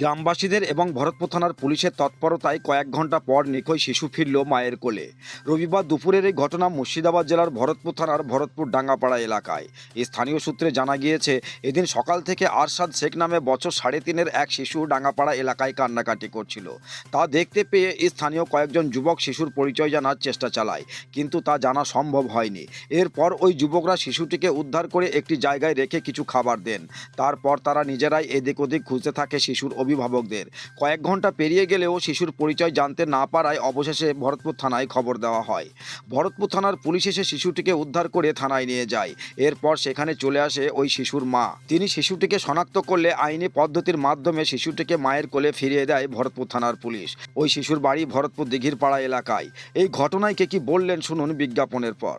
গ্রামবাসীদের এবং ভরতপুর থানার পুলিশের তৎপরতায় কয়েক ঘণ্টা পর নিখোঁজ শিশু ফিরল মায়ের কোলে। রবিবার দুপুরের এই ঘটনা মুর্শিদাবাদ জেলার ভরতপুর থানার ভরতপুর ডাঙ্গাপাড়া এলাকায়। স্থানীয় সূত্রে জানা গিয়েছে, এদিন সকাল থেকে আরশাদ শেখ নামে বছর সাড়ে তিনের এক শিশু ডাঙ্গাপাড়া এলাকায় কান্নাকাটি করছিল। তা দেখতে পেয়ে স্থানীয় কয়েকজন যুবক শিশুর পরিচয় জানার চেষ্টা চালায়, কিন্তু তা জানা সম্ভব হয়নি। এরপর ওই যুবকরা শিশুটিকে উদ্ধার করে একটি জায়গায় রেখে কিছু খাবার দেন। তারপর তারা নিজেরাই এদিক ওদিক খুঁজতে থাকে শিশুর অভিভাবকদের। কয়েক ঘণ্টা পেরিয়ে গেলেও শিশুর পরিচয় জানতে না পারায় অবশেষে ভরতপুর থানায় খবর দেওয়া হয়। ভরতপুর থানার পুলিশ এসে শিশুটিকে উদ্ধার করে থানায় নিয়ে যায়। এরপর সেখানে চলে আসে ওই শিশুর মা। তিনি শিশুটিকে শনাক্ত করলে আইনি পদ্ধতির মাধ্যমে শিশুটিকে মায়ের কোলে ফিরিয়ে দেয় ভরতপুর থানার পুলিশ। ওই শিশুর বাড়ি ভরতপুর দিঘির পাড়া এলাকায়। এই ঘটনায় কে কি বললেন শুনুন বিজ্ঞাপনের পর।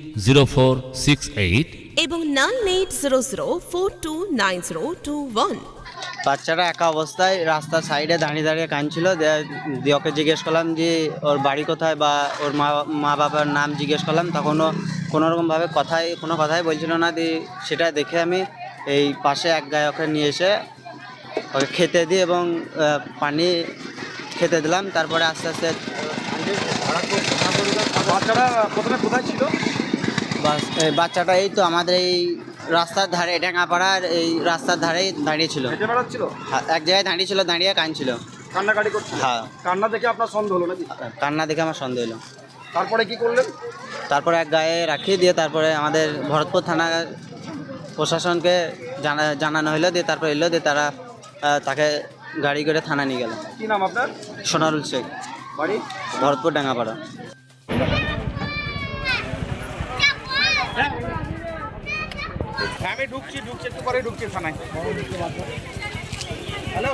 zero four six eight এবং nine eight zero zero four two nine zero two one বাচ্চাটা একা অবস্থায় রাস্তার সাইডে দাঁড়িয়ে দাঁড়িয়ে কাঁদছিল। দিয়ে- দিয়ে ওকে জিজ্ঞেস করলাম যে ওর বাড়ি কোথায়? বা ওর মা মা বাবার নাম জিজ্ঞেস করলাম। তখন ও কোনোরকমভাবে কথাই কোনো কথাই বলছিল না। দিয়ে সেটা দেখে আমি এই পাশে এক গায়ে ওকে নিয়ে এসে ওকে খেতে দিই এবং পানি খেতে দিলাম। তারপরে আস্তে আস্তে বাচ্চারা প্রথমে কোথায় ছিল? বাচ্চাটা এই তো আমাদের এই রাস্তার ধারে ডেঙ্গাপাড়ার এই রাস্তার ধারেই দাঁড়িয়েছিল এক জায়গায় দাঁড়িয়েছিল দাঁড়িয়ে কাঁদছিল কান্নাকাটি করছিল? হ্যাঁ। কান্না দেখে আপনার সন্দেহ হলো নাকি? কান্না দেখে আমার সন্দেহ হলো। তারপরে কি করলেন? তারপরে এক গায়ে রাখিয়ে দিয়ে তারপরে আমাদের ভরতপুর থানা প্রশাসনকে জানা জানানো হলো দিয়ে তারপরে এলো দিয়ে তারা তাকে গাড়ি করে থানা নিয়ে গেল। কি নাম আপনার? সোনারুল শেখ। বাড়ি? ভরতপুর ডাঙ্গাপাড়া আমি ঢুকছি ঢুকছি একটু পরে ঢুকছি থানায়। হ্যালো?